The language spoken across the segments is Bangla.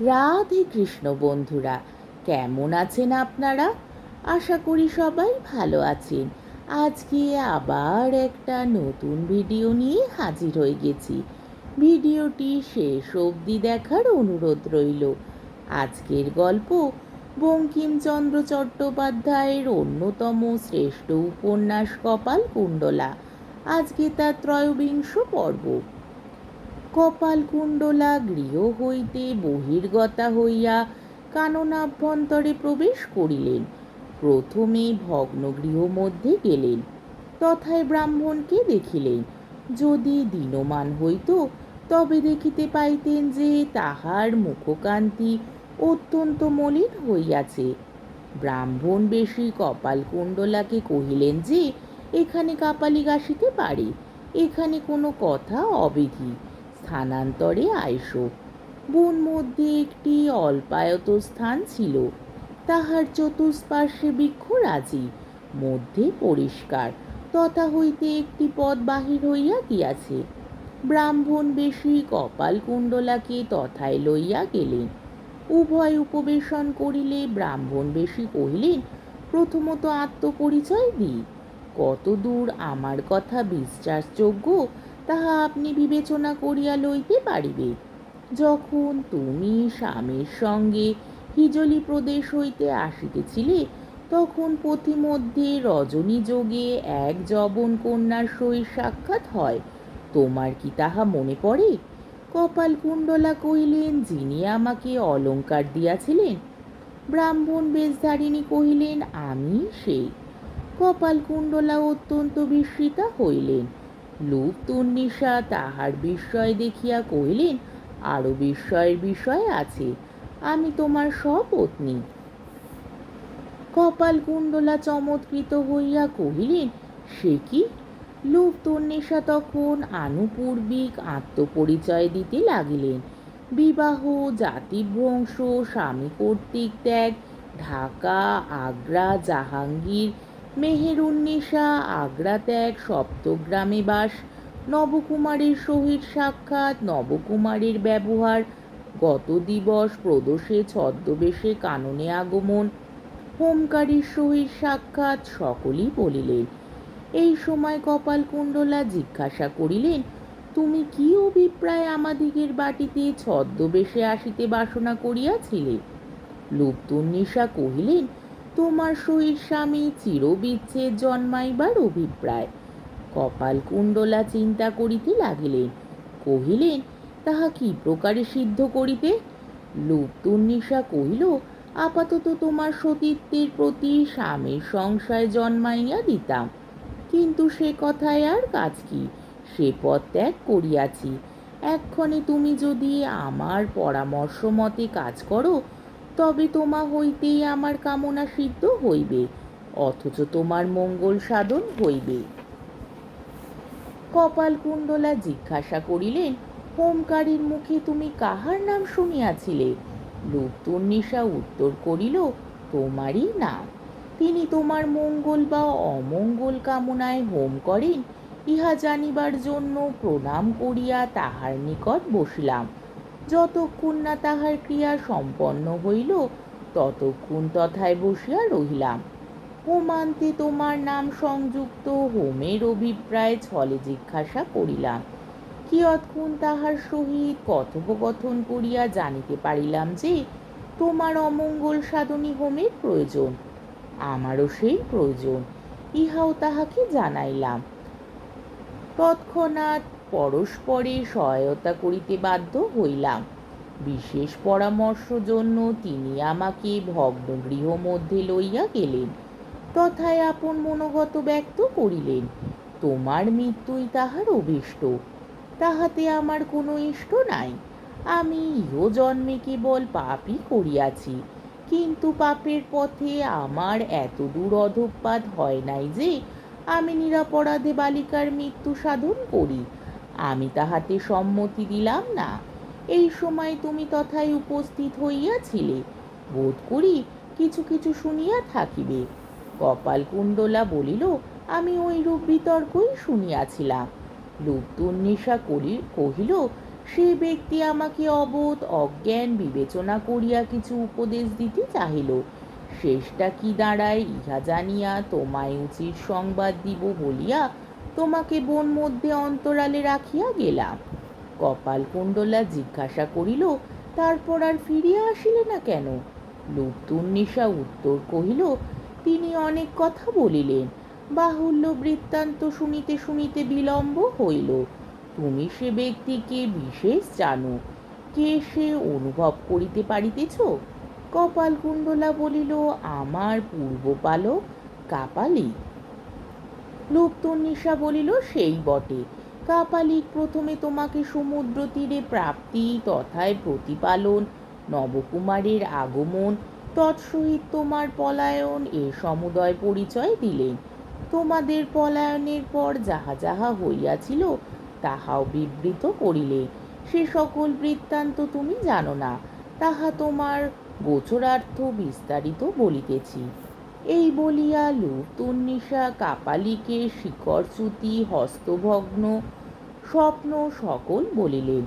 রাধে কৃষ্ণ বন্ধুরা, কেমন আছেন আপনারা? আশা করি সবাই ভালো আছেন। আজকে আবার একটা নতুন ভিডিও নিয়ে হাজির হয়ে গেছি। ভিডিওটি শেষ অবধি দেখার অনুরোধ রইল। আজকের গল্প বঙ্কিমচন্দ্র চট্টোপাধ্যায়ের অন্যতম শ্রেষ্ঠ উপন্যাস কপাল কুণ্ডলা। আজকে তার ত্রয়োবিংশ পর্ব। কপালকুণ্ডলা গৃহ হইতে বহির্গতা হইয়া কাননাভ্যন্তরে প্রবেশ করিলেন। প্রথমে ভগ্নগৃহ মধ্যে গেলেন, তথায় ব্রাহ্মণকে দেখিলেন। যদি দিনমান হইত, তবে দেখিতে পাইতেন যে তাহার মুখকান্তি অত্যন্ত মলিন হইয়াছে। ব্রাহ্মণ বেশি কপালকুণ্ডলাকে কহিলেন যে, এখানে কাপালি গাসিতে পারে, এখানে কোনো কথা অবিধি। স্থানান্তরে আইসো। বন মধ্যে একটি অল্পায়ত স্থান ছিল। তাহার চতুষ্পার্শ্বে বৃক্ষরাজি মধ্যে পরিষ্কার। তথা হইতে একটি পথ বাহির হইয়া গিয়াছে। ব্রাহ্মণ বেশি কপাল কুণ্ডলাকে তথায় লইয়া গেলেন। উভয় উপবেশন করিলে ব্রাহ্মণ বেশি কহিলেন, প্রথমত আত্মপরিচয় দিই। কতদূর আমার কথা বিশ্বাসযোগ্য তাহা আপনি বিবেচনা করিয়া লইতে পারিবে। যখন তুমি স্বামীর সঙ্গে হিজলি প্রদেশ হইতে আসিতেছিলে, তখন পথিমধ্যে রজনী যোগে এক জবন কন্যার সহিত সাক্ষাৎ হয়। তোমার কি তাহা মনে পড়ে? কপাল কুণ্ডলা কহিলেন, যিনি আমাকে অলঙ্কার দিয়াছিলেন। ব্রাহ্মণ বেশধারিণী কহিলেন, আমি সেই। কপাল কুণ্ডলা অত্যন্ত বিস্মিতা হইলেন। লুপ তন্নিশা তাহার বিস্ময় দেখিয়া কহিলেন আরও বিস্ময়ের বিষয় আছে। আমি তোমার সপত্নী কপাল কুণ্ডলা চমৎকৃত হইয়া কহিলেন, সে কি? লুপ তন্নিশা তখন আনুপূর্বিক আত্মপরিচয় দিতে লাগিলেন। বিবাহ, জাতিভ্রংশ, স্বামী কর্তৃক ত্যাগ, ঢাকা, আগ্রা, জাহাঙ্গীর মেহেরুন্নেশা আগ্রা ত্যাগ সপ্তগ্রামে বাস, নবকুমারের সহিত সাক্ষাৎ, নবকুমারের ব্যবহার, গত দিবস প্রদোষে ছদ্মবেশে কাননে আগমন, হোমকারীর সহিত সাক্ষাৎ সকলেই বলিলেন। এই সময় কপাল কুণ্ডলা জিজ্ঞাসা করিলেন, তুমি কি অভিপ্রায় আমাদিগের বাটিতে ছদ্মবেশে আসিতে বাসনা করিয়াছিলে? লুপ্তুন্নিশা কহিলেন তোমার সহিত স্বামী চিরবিচ্ছেদ জন্মাইবার অভিপ্রায়। কপাল কুণ্ডলা চিন্তা করিতে লাগিলেন। কহিলেন, তাহা কি প্রকারে সিদ্ধ করিতে লুপ্তুন্নিশা কহিল, আপাতত তোমার সতীত্বের প্রতি স্বামীর সংশয় জন্মাইয়া দিতাম। কিন্তু সে কথায় আর কাজ কি? সে পথ ত্যাগ করিয়াছি। এক্ষণে তুমি যদি আমার পরামর্শ মতে কাজ করো তবে তোমা হইতেই আমার কামনা সিদ্ধ হইবে, অথচ তোমার মঙ্গল সাধন হইবে। কপাল কুণ্ডলা জিজ্ঞাসা করিলেন, হোমকারীর মুখে তুমি কাহার নাম শুনিয়াছিলে? লুপ্তুন্নিশা উত্তর করিল, তোমারই নাম। তিনি তোমার মঙ্গল বা অমঙ্গল কামনায় হোম করেন, ইহা জানিবার জন্য প্রণাম করিয়া তাহার নিকট বসিলাম। যতক্ষণ না তাহার ক্রিয়া সম্পন্ন হইল, ততক্ষণ তথায় বসিয়া রহিলাম। হোমান্তে তোমার নাম সংযুক্ত হোমের অভিপ্রায় ছলে জিজ্ঞাসা করিলাম। কিয়ৎক্ষণ তাহার সহিত কথোপকথন করিয়া জানিতে পারিলাম যে, তোমার অমঙ্গল সাধনী হোমের প্রয়োজন, আমারও সেই প্রয়োজন, ইহাও তাহাকে জানাইলাম। তৎক্ষণাৎ পরস্পরে সহায়তা করিতে বাধ্য হইলাম। বিশেষ পরামর্শ জন্য তিনি আমাকে ভগ্নগৃহ মধ্যে লইয়া গেলেন। তথায় আপন মনোগত ব্যক্ত করিলেন, তোমার মৃত্যুই তাহার অভীষ্ট, তাহাতে আমার কোনো ইষ্ট নাই। আমি ইহ জন্মে কেবল পাপই করিয়াছি, কিন্তু পাপের পথে আমার এত দূর অধপাত হয় নাই যে আমি নিরাপরাধে বালিকার মৃত্যু সাধন করি। আমি তাহাতে সম্মতি দিলাম না। এই সময় তুমি তথায় উপস্থিত হইয়াছিলে। বোধ করি কিছু কিছু শুনিয়া থাকিবে। কপাল কুণ্ডলা বলিল, আমি ওইরূপ বিতর্কই শুনিয়াছিলাম। লুপ্তুন্নিশা করি, কহিল, সে ব্যক্তি আমাকে অবোধ অজ্ঞান বিবেচনা করিয়া কিছু উপদেশ দিতে চাহিল। শেষটা কি দাঁড়ায় ইহা জানিয়া তোমায় উচিত সংবাদ দিব বলিয়া তোমাকে বন মধ্যে অন্তরালে রাখিয়া গেলাম। কপালকুণ্ডলা জিজ্ঞাসা করিল, তারপর আর ফিরিয়া আসিলে না কেন? লুপ্তুন্নিশা উত্তর কহিল, তিনি অনেক কথা বলিলেন, বাহুল্য বৃত্তান্ত শুনিতে শুনিতে বিলম্ব হইল। তুমি সে ব্যক্তিকে বিশেষ জানো, কে সে অনুভব করিতে পারিতেছ? কপালকুণ্ডলা বলিল, আমার পূর্বপালক কাপালি। লুপ্তনিশা বলিল সেই বটে। কাপালিক প্রথমে তোমাকে সমুদ্র তীরে প্রাপ্তি তথায় প্রতিপালন, নবকুমারের আগমন, তৎসহিত তোমার পলায়ন, এ সমুদয় পরিচয় দিলেন। তোমাদের পলায়নের পর যাহা যাহা হইয়াছিল, তাহাও বিবৃত করিলে। সে সকল বৃত্তান্ত তুমি জানো না, তাহা তোমার গোচরার্থ বিস্তারিত বলিতেছি। এই বলিয়া লুপ্তুন্নিশা কাপালিকে শিকড়চ্যুতি হস্তভগ্ন স্বপ্ন সকল বলিলেন।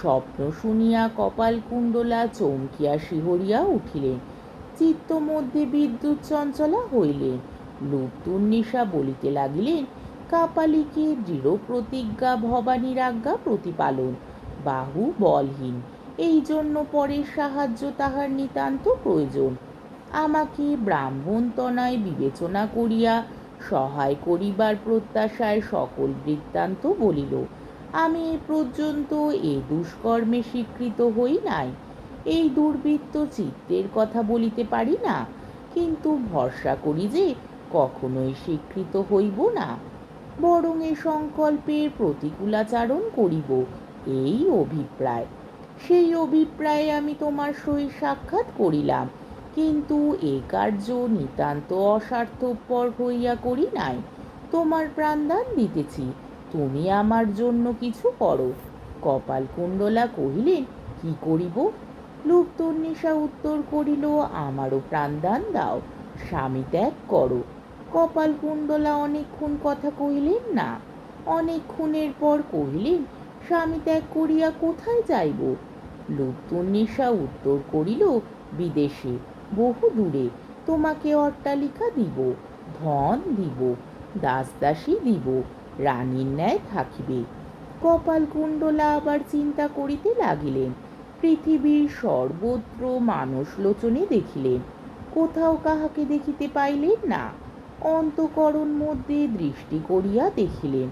স্বপ্ন শুনিয়া কপালকুণ্ডলা চমকিয়া শিহরিয়া উঠিলেন। চিত্ত মধ্যে বিদ্যুৎ চঞ্চলা হইলেন। লুপ্তুন্নিশা বলিতে লাগিলেন, কাপালিকে দৃঢ় প্রতিজ্ঞা ভবানীর আজ্ঞা প্রতিপালন, বাহু বলহীন। এই জন্য পরের সাহায্য তাহার নিতান্ত প্রয়োজন। আমাকে ব্রাহ্মণ তনয় বিবেচনা করিয়া সহায় করিবার প্রত্যাশায় সকল বৃত্তান্ত বলিল, আমি এ পর্যন্ত এ দুষ্কর্মে স্বীকৃত হই নাই। এই দুর্বৃত্ত চিত্তের কথা বলিতে পারি না, কিন্তু ভরসা করি যে কখনোই স্বীকৃত হইব না। বরং এ সংকল্পের প্রতিকূলাচারণ করিব, এই অভিপ্রায়। সেই অভিপ্রায়ে আমি তোমার সহিত সাক্ষাৎ করিলাম। কিন্তু এ কার্য নিতান্ত অস্বার্থপর হইয়া করি নাই। তোমার প্রাণদান দিতেছি, তুমি আমার জন্য কিছু করো। কপালকুণ্ডলা কহিলেন কি করিব? লুপ্তন্নিশা উত্তর করিল, আমারও প্রাণদান দাও, স্বামী ত্যাগ করো। কপালকুণ্ডলা অনেকক্ষণ কথা কহিলেন না। অনেকক্ষণের পর কহিলেন, স্বামী ত্যাগ করিয়া কোথায় যাইব? লুপ্তন্নিশা উত্তর করিল, বিদেশে। বহু দূরে তোমাকে অট্টালিকা দিব, ধন দিব, দাসদাসী দিব, রানীর ন্যায় থাকিবে। কপালকুণ্ডলা আবার চিন্তা করিতে লাগিলেন, পৃথিবীর সর্বত্র মানুষ লোচনে দেখিলেন। কোথাও কাহাকে দেখিতে পাইলেন না, অন্তকরণ মধ্যে দৃষ্টি করিয়া দেখিলেন।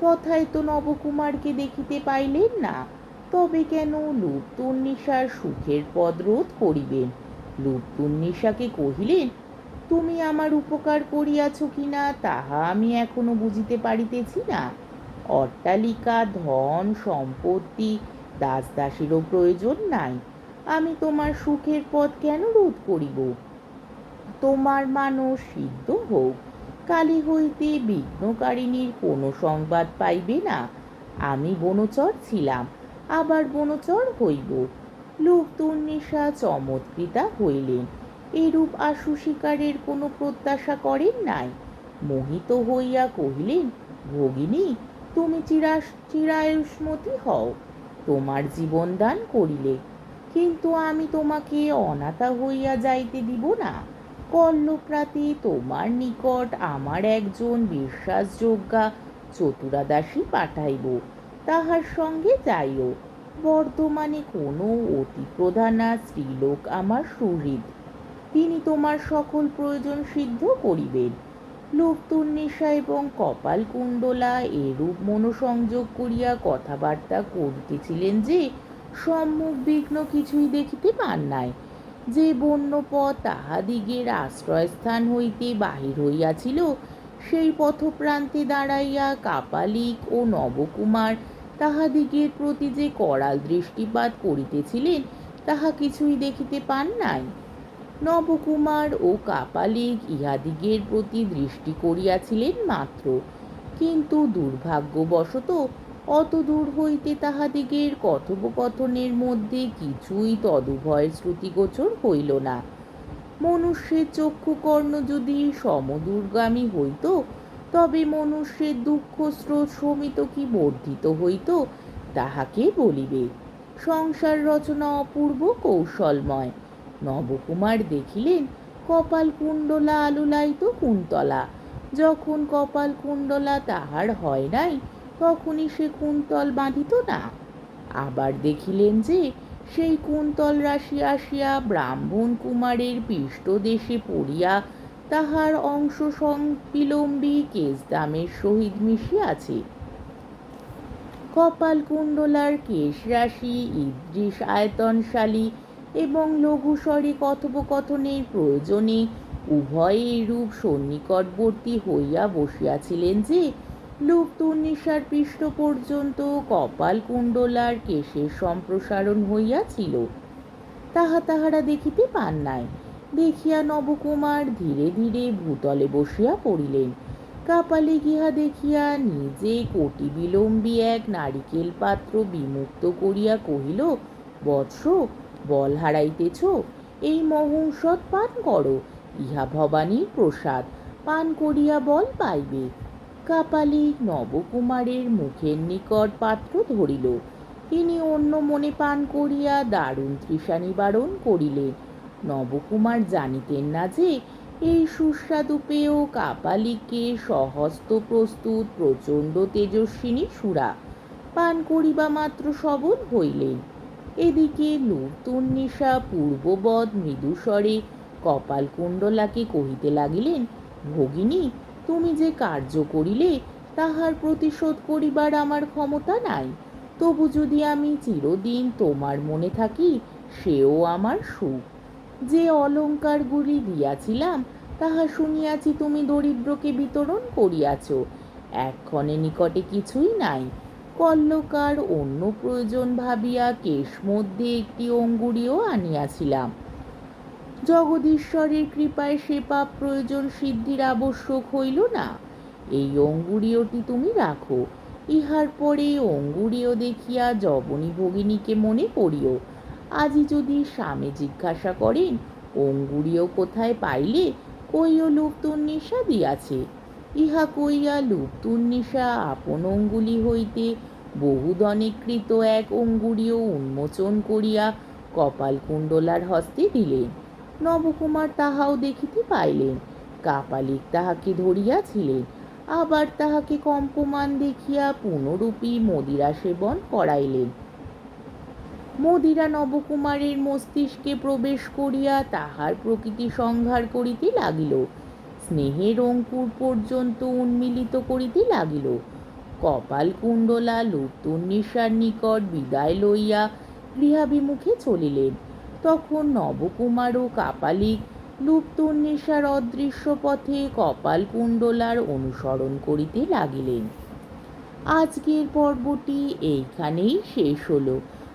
তথায় তো নবকুমারকে দেখিতে পাইলেন না, তবে কেন লুপ্তুন্নিশার সুখের পদ রোধ করিবেন? লুপ্তুন্নিশাকে কহিলেন, তুমি আমার উপকার করিয়াছ কিনা তাহা আমি এখনও বুঝিতে পারিতেছি না। অট্টালিকা, ধন, সম্পত্তি দাস দাসেরও প্রয়োজন নাই। আমি তোমার সুখের পথ কেন রোধ করিব? তোমার মানস সিদ্ধ হোক, কালী হইতে বিঘ্নকারিণীর কোনো সংবাদ পাইবে না। আমি বনচর ছিলাম, আবার বনচর হইব। লুপ্তুন্নিশা চমৎকৃতা হইলেন। এরূপ আশু শিকারের কোনো প্রত্যাশা করেন নাই। মোহিত হইয়া কহিলেন, ভগিনী, তুমি চিরাস চিরায়ুষ্মতি হও। তোমার জীবন দান করিলে। কিন্তু আমি তোমাকে অনাথা হইয়া যাইতে দিব না। কল্লপ্রাতে তোমার নিকট আমার একজন বিশ্বাসযোগ্যা চতুরাদাসী পাঠাইব। তাহার সঙ্গে যাইও। বর্তমানে কোনো অতি প্রধানা স্ত্রীলোক আমার সুহৃদ। তিনি তোমার সকল প্রয়োজন সিদ্ধ করিবেন। লুপ্তুন্নিশা এবং কপালকুণ্ডলা এরূপ মনোসংযোগ করিয়া কথাবার্তা করিতেছিলেন যে, সম্মুখ বিঘ্ন কিছুই দেখিতে পান নাই। যে বন্য পথ তাহাদিগের আশ্রয়স্থান হইতে বাহির হইয়াছিল, সেই পথপ্রান্তে দাঁড়াইয়া কাপালিক ও নবকুমার তাহাদিগের প্রতি যে করাল দৃষ্টিপাত করিতেছিলেন, তাহা কিছুই দেখিতে পান নাই। নবকুমার ও কাপালিক ইহাদিগের প্রতি দৃষ্টি করিয়াছিলেন মাত্র, কিন্তু দুর্ভাগ্যবশত অত দূর হইতে তাহাদিগের কথোপকথনের মধ্যে কিছুই তদুভয়ের শ্রুতিগোচর হইল না। মনুষ্যের চক্ষুকর্ণ যদি সমদূরগামী হইত তবে মনুষ্যের দুঃখ স্রোত সমিত কি বর্ধিত হইত, তাহাকে বলিবে। সংসার রচনা অপূর্ব, কৌশলময়। নবকুমার দেখিলেন, কপাল কুণ্ডলা আলুলাইত কুন্তলা। যখন কপাল কুণ্ডলা তাহার হয় নাই, তখনই সে কুন্তল বাঁধিত না। আবার দেখিলেন যে, সেই কুন্তল রাশি আসিয়া ব্রাহ্মণ কুমারের পৃষ্ঠদেশে পড়িয়া তাহার অংশ সংবিলম্বী কেশদামের সহিত মিশিয়াছে কপাল কুণ্ডলার কেশ রাশি ইদ্রিস আয়তনশালী এবং লঘুস্বরে কথোপকথনের প্রয়োজনে উভয়ে এরূপ সন্নিকটবর্তী হইয়া বসিয়াছিলেন যে লুপ্তুর্নিশার পৃষ্ঠ পর্যন্ত কপাল কুণ্ডলার কেশের সম্প্রসারণ হইয়াছিল। তাহা তাহারা দেখিতে পান নাই। দেখিয়া নবকুমার ধীরে ধীরে ভূতলে বসিয়া পড়িলেন। কাপালে গিয়া দেখিয়া নিজে কোটি বিলম্বী এক নারিকেল পাত্র বিমুক্ত করিয়া কহিল, বৎস, বল হারাইতেছ, এই মহৌষধ পান করো, ইহা ভবানীর প্রসাদ, পান করিয়া বল পাইবে। কাপালিক নবকুমারের মুখের নিকট পাত্র ধরিল। তিনি অন্য মনে পান করিয়া দারুণ তৃষা নিবারণ করিলেন। নবকুমার জানিতেন না যে, এই সুস্বাদু পেয় কাপালিককে সহস্ত প্রস্তুত প্রচণ্ড তেজস্বিনী সুরা পান করিবা মাত্র সবল হইলেন। এদিকে লুপ্তুন্নিশা পূর্ববৎ মৃদুস্বরে কপালকুণ্ডলাকে কহিতে লাগিলেন, ভগিনী, তুমি যে কার্য করিলে, তাহার প্রতিশোধ করিবার আমার ক্ষমতা নাই। তবু যদি আমি চিরদিন তোমার মনে থাকি, সেও আমার সুখ। যে অলঙ্কারগুলি দিয়াছিলাম, তাহা শুনিয়াছি তুমি দরিদ্রকে বিতরণ করিয়াছ। এক্ষণে নিকটে কিছুই নাই। কল্লকার অন্য প্রয়োজন ভাবিয়া কেশ মধ্যে একটি অঙ্গুরিও আনিয়াছিলাম। জগদীশ্বরের কৃপায় সে পাপ প্রয়োজন সিদ্ধির আবশ্যক হইল না। এই অঙ্গুরীয়টি তুমি রাখো। ইহার পরে অঙ্গুরীয় দেখিয়া জবনী ভগিনীকে মনে করিও। আজই যদি স্বামী জিজ্ঞাসা করেন অঙ্গুরীয় কোথায় পাইলে কইও লুপ্তুন্নিশা দিয়াছে? ইহা কইয়া লুপ্তুন্নিশা আপন অঙ্গুলি হইতে বহুদনেকৃত এক অঙ্গুরীয় উন্মোচন করিয়া কপালকুণ্ডলার হস্তে দিলেন। নবকুমার তাহাও দেখিতে পাইলেন, কাপালিক তাহাকে ধরিয়াছিলেন, আবার তাহাকে কম্পমান দেখিয়া পুনরূপী মদিরা সেবন করাইলেন। মদিরা নবকুমারের মস্তিষ্কে প্রবেশ করিয়া তাহার প্রকৃতি সংহার করিতে লাগিল। স্নেহের অঙ্কুর পর্যন্ত উন্মিলিত করিতে লাগিল। কপাল কুণ্ডলা লুপ্তুন্নিশার নিকট বিদায় লইয়া গৃহাভিমুখে চলিলেন। তখন নবকুমার ও কাপালিক লুপ্তুন্নিশার অদৃশ্য পথে কপাল কুণ্ডলার অনুসরণ করিতে লাগিলেন। আজকের পর্বটি এইখানেই শেষ হলো।